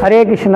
হরে কৃষ্ণ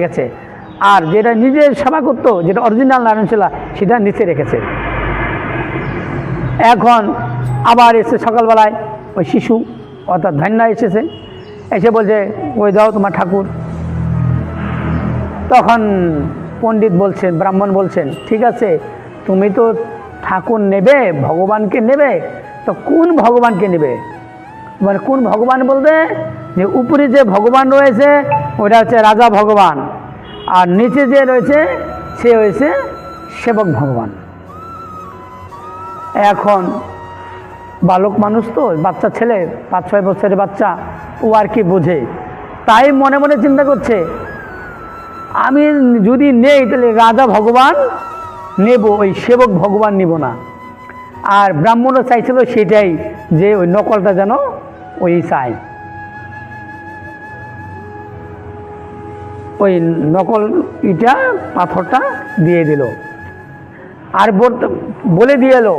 রা- ঠিক আছে আর যেটা নিজের সেবা করতো, যেটা অরিজিনাল নারায়ণ শিলা সেটা নিচে রেখেছে। এখন আবার এসে সকালবেলায় ওই শিশু, অর্থাৎ ধান্যা এসেছে। এসে বলছে, ওই দাও তোমার ঠাকুর। তখন পণ্ডিত বলছেন, ব্রাহ্মণ বলছেন, ঠিক আছে, তুমি তো ঠাকুর নেবে, ভগবানকে নেবে, তো কোন ভগবানকে নেবে? মানে কোন ভগবান বলতে যে উপরে যে ভগবান রয়েছে ওটা হচ্ছে রাজা ভগবান। আর নিচে যে রয়েছে, সে হয়েছে সেবক ভগবান। এখন বালক মানুষ তো, বাচ্চা ছেলে, পাঁচ ছয় বছরের বাচ্চা, ও আর কি বোঝে? তাই মনে মনে চিন্তা করছে, আমি যদি নেই, তাহলে রাজা ভগবান নেব, ওই সেবক ভগবান নিব না। আর ব্রাহ্মণও চাইছিল সেটাই, যে ওই নকলটা যেন ওই চাই ওই নকল ইটা, পাথরটা দিয়ে দিল। আর বলে দিয়ে এলো,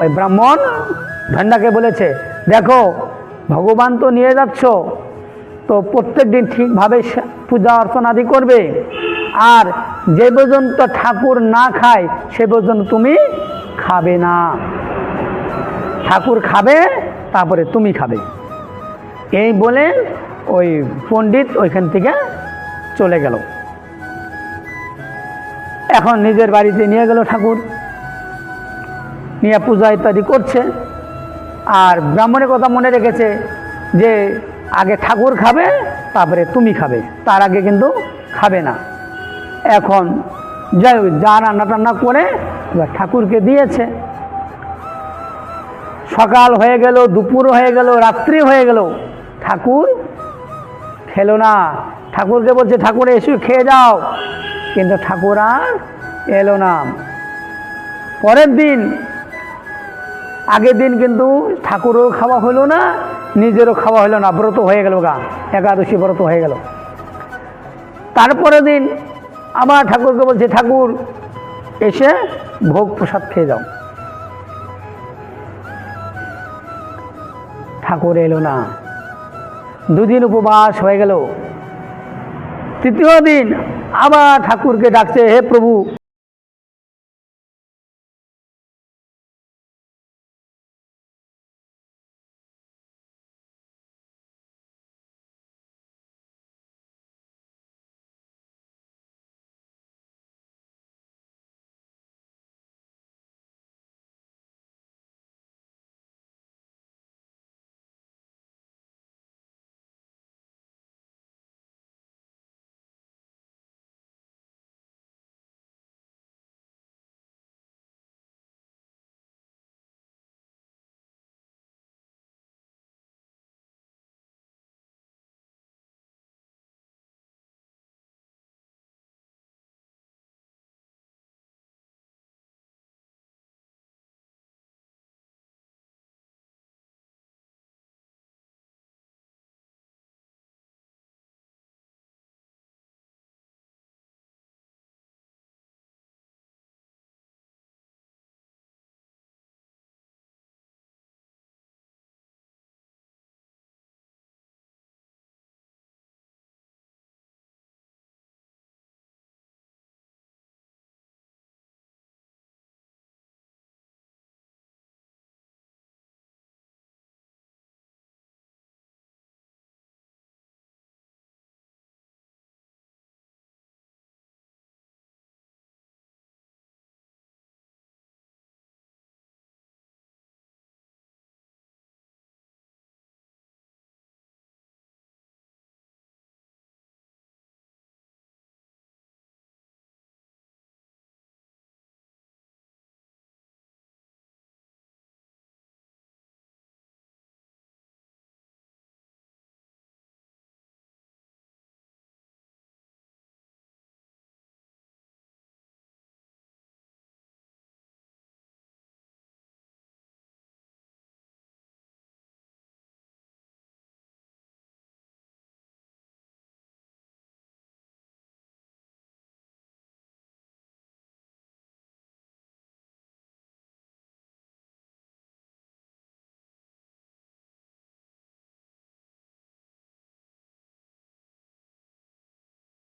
ওই ব্রাহ্মণ ঝান্ডাকে বলেছে, দেখো, ভগবান তো নিয়ে যাচ্ছ, তো প্রত্যেক দিন ঠিকভাবে পূজা অর্চনাদি করবে। আর যে পর্যন্ত ঠাকুর না খায়, সে পর্যন্ত তুমি খাবে না। ঠাকুর খাবে, তারপরে তুমি খাবে। এই বলে ওই পণ্ডিত ওইখান থেকে চলে গেল। এখন নিজের বাড়িতে নিয়ে গেল ঠাকুর। নিয়ে পূজা ইত্যাদি করছে। আর ব্রাহ্মণের কথা মনে রেখেছে যে আগে ঠাকুর খাবে তারপরে তুমি খাবে। তার আগে কিন্তু খাবে না। এখন যাই হোক, যা রান্না টান্না করে এবার ঠাকুরকে দিয়েছে। সকাল হয়ে গেল দুপুর হয়ে গেল রাত্রি হয়ে গেল। ঠাকুর খেলো না। ঠাকুরকে বলছে, ঠাকুর এসে, খেয়ে যাও। কিন্তু ঠাকুর আর এলো না। পরের দিন, আগের দিন কিন্তু ঠাকুরও খাওয়া হলো না, নিজেরও খাওয়া হলো না, ব্রত হয়ে গেল গা, একাদশী ব্রত হয়ে গেল। তারপরের দিন আবার ঠাকুরকে বলছে, ঠাকুর, এসে ভোগ প্রসাদ খেয়ে যাও। ঠাকুর এলো না। দুদিন উপবাস হয়ে গেল। তৃতীয় দিন আবার ঠাকুরকে ডাকছে হে প্রভু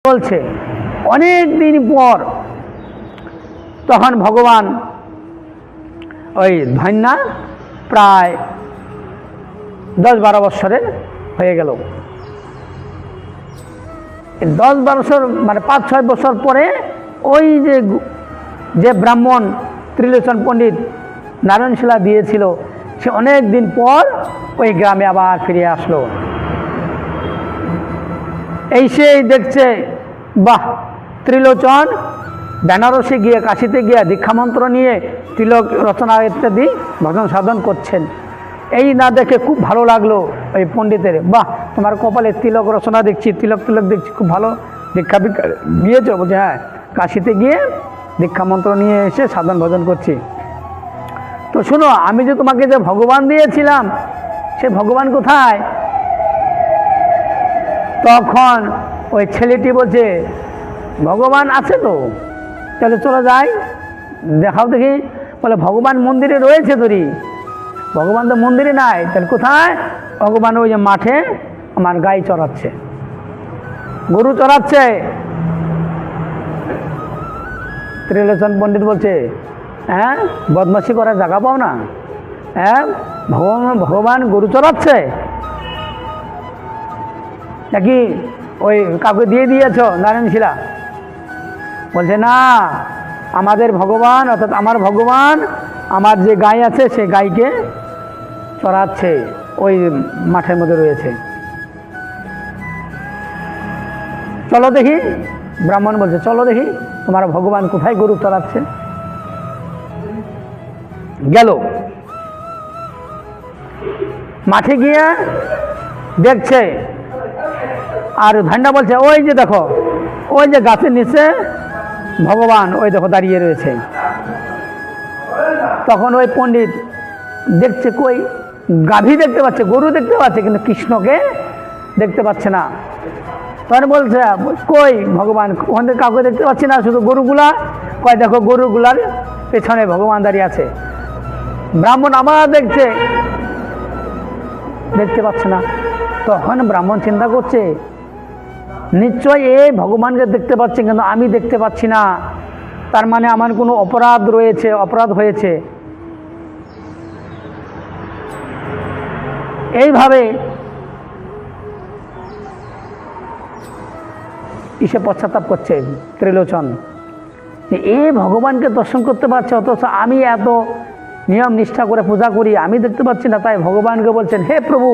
বলছে, অনেক দিন পর তখন ভগবান ওই ধন্যা প্রায় দশ বারো বৎসরের হয়ে গেল। দশ বছর মানে পাঁচ ছয় বছর পরে ওই যে যে ব্রাহ্মণ ত্রিলোচন পণ্ডিত নারায়ণ শিলা দিয়েছিল, সে অনেক দিন পর ওই গ্রামে আবার ফিরে আসলো। এই সেই দেখছে বাহ, ত্রিলোচন। বেনারসে গিয়ে, কাশিতে গিয়ে, দীক্ষামন্ত্র নিয়ে তিলক রচনা ইত্যাদি ভজন সাধন করছেন। এই না দেখে খুব ভালো লাগল ওই পণ্ডিতের। বাহ, তোমার কপালে তিলক রচনা দেখছি, তিলক তিলক দেখছি, খুব ভালো দীক্ষা নিয়েছ বলছে হ্যাঁ। কাশিতে গিয়ে দীক্ষামন্ত্র নিয়ে এসে সাধন ভজন করছি। তো শোনো, আমি যে তোমাকে যে ভগবান দিয়েছিলাম, সে ভগবান কোথায়? তখন ওই ছেলেটি বলছে, ভগবান আছে তো? তাহলে চলো যাই, দেখাও দেখি। বলে, ভগবান মন্দিরে রয়েছে তোরই ভগবান তো মন্দিরে নাই, তাহলে কোথায়? ভগবান ওই যে মাঠে আমার গাই চড়াচ্ছে। গরু চড়াচ্ছে। ত্রিলোচন পণ্ডিত বলছে হ্যাঁ বদমাসি করার জায়গা পাও না। হ্যাঁ ভগবান ভগবান গরু চড়াচ্ছে? নাকি ওই কাউকে দিয়ে দিয়েছ, নারায়ণ শিলা? বলছে, না, আমাদের ভগবান, অর্থাৎ আমার ভগবান, আমার যে গাই আছে, সে গাইকে চড়াচ্ছে, ওই মাঠের মধ্যে রয়েছে। চলো দেখি। ব্রাহ্মণ বলছে, চলো দেখি, তোমার ভগবান কোথায় গরু চড়াচ্ছে? গেল। মাঠে গিয়ে দেখছে আর ধান্ডা বলছে, ওই যে দেখো, ওই যে গাছের নিচে ভগবান, ওই দেখো দাঁড়িয়ে রয়েছে। তখন ওই পণ্ডিত দেখছে কই, গাভী দেখতে পাচ্ছে, গরু দেখতে পাচ্ছে, কিন্তু কৃষ্ণকে দেখতে পাচ্ছে না। তখন বলছে, কই ভগবান, ওখান থেকে কাউকে দেখতে পাচ্ছি না, শুধু গরুগুলা? কয়, দেখো, গরুগুলার পেছনে ভগবান দাঁড়িয়ে আছে। ব্রাহ্মণ আবার দেখছে, দেখতে পাচ্ছে না। তখন ব্রাহ্মণ চিন্তা করছে নিশ্চয় এ ভগবানকে দেখতে পাচ্ছে কিন্তু আমি দেখতে পাচ্ছি না। তার মানে আমার কোনো অপরাধ রয়েছে, অপরাধ হয়েছে। এইভাবে ইসে পশ্চাতাপ করছে ত্রিলোচন। এ ভগবানকে দর্শন করতে পারছে, অথচ আমি এত নিয়ম নিষ্ঠা করে পূজা করি, আমি দেখতে পাচ্ছি না, তাই ভগবানকে বলছেন, হে প্রভু,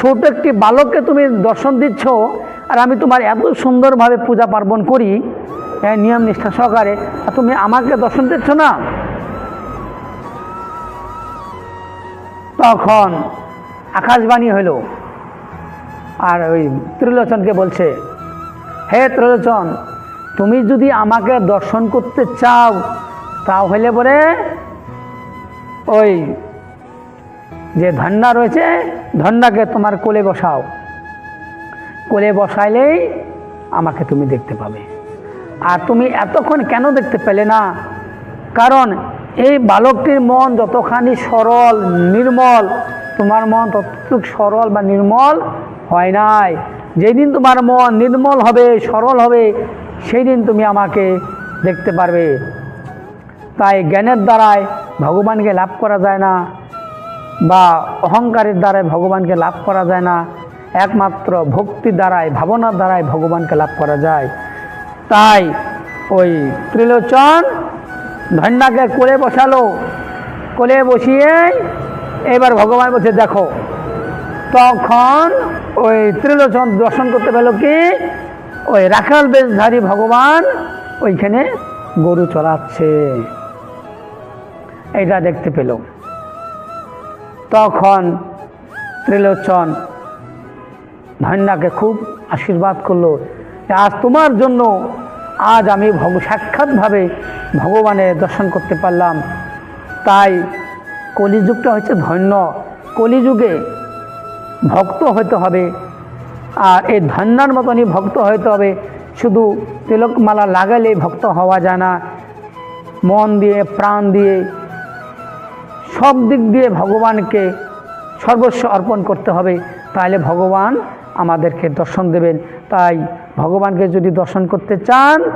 ছোট একটি বালককে তুমি দর্শন দিচ্ছ আর আমি তোমার এত সুন্দরভাবে পূজা পার্বণ করি হ্যাঁ, নিয়ম নিষ্ঠা সহকারে আর তুমি আমাকে দর্শন দিচ্ছ না? তখন আকাশবাণী হইল আর ওই ত্রিলোচনকে বলছে হে ত্রিলোচন তুমি যদি আমাকে দর্শন করতে চাও তাহলে পরে ওই যে ধন্যা রয়েছে ধন্যাকে তোমার কোলে বসাও। কোলে বসাইলেই আমাকে তুমি দেখতে পাবে। আর তুমি এতক্ষণ কেন দেখতে পেলে না? কারণ এই বালকটির মন যতখানি সরল, নির্মল, তোমার মন ততটুক সরল বা নির্মল হয় নাই। যেদিন তোমার মন নির্মল হবে, সরল হবে সেই দিন তুমি আমাকে দেখতে পারবে। তাই জ্ঞানের দ্বারায় ভগবানকে লাভ করা যায় না বা অহংকারের দ্বারায় ভগবানকে লাভ করা যায় না। একমাত্র ভক্তির দ্বারাই ভাবনার দ্বারাই ভগবানকে লাভ করা যায়। তাই ওই ত্রিলোচন ধন্যাকে কোলে বসালো। কোলে বসিয়ে এবার ভগবান বলছে, দেখো, তখন ওই ত্রিলোচন দর্শন করতে পেল কি? ওই রাখাল বেশধারী ভগবান ওইখানে গরু চড়াচ্ছে। এটা দেখতে পেল। তখন ত্রিলোচন ধন্যাকে খুব আশীর্বাদ করল আজ তোমার জন্য আজ আমি ভগ, সাক্ষাৎভাবে ভগবানের দর্শন করতে পারলাম। তাই কলিযুগটা হচ্ছে ধন্য। কলিযুগে ভক্ত হতে হবে আর এই ধন্যার মতনই ভক্ত হতে হবে। শুধু তিলকমালা লাগালে ভক্ত হওয়া যায় না। মন দিয়ে, প্রাণ দিয়ে, সব দিক দিয়ে ভগবানকে সর্বস্ব অর্পণ করতে হবে। তাহলে ভগবান আমাদেরকে দর্শন দেবেন। তাই ভগবানকে যদি দর্শন করতে চান,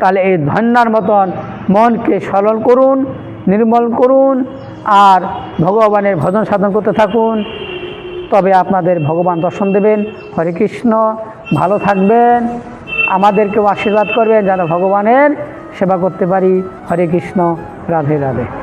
তাহলে এই ধন্যার মতন মনকে সরল করুন, নির্মল করুন, আর ভগবানের ভজন সাধন করতে থাকুন। তবে আপনাদের ভগবান দর্শন দেবেন। হরে কৃষ্ণ, ভালো থাকবেন। আমাদেরকেও আশীর্বাদ করবেন যেন ভগবানের সেবা করতে পারি। হরে কৃষ্ণ, রাধে রাধে।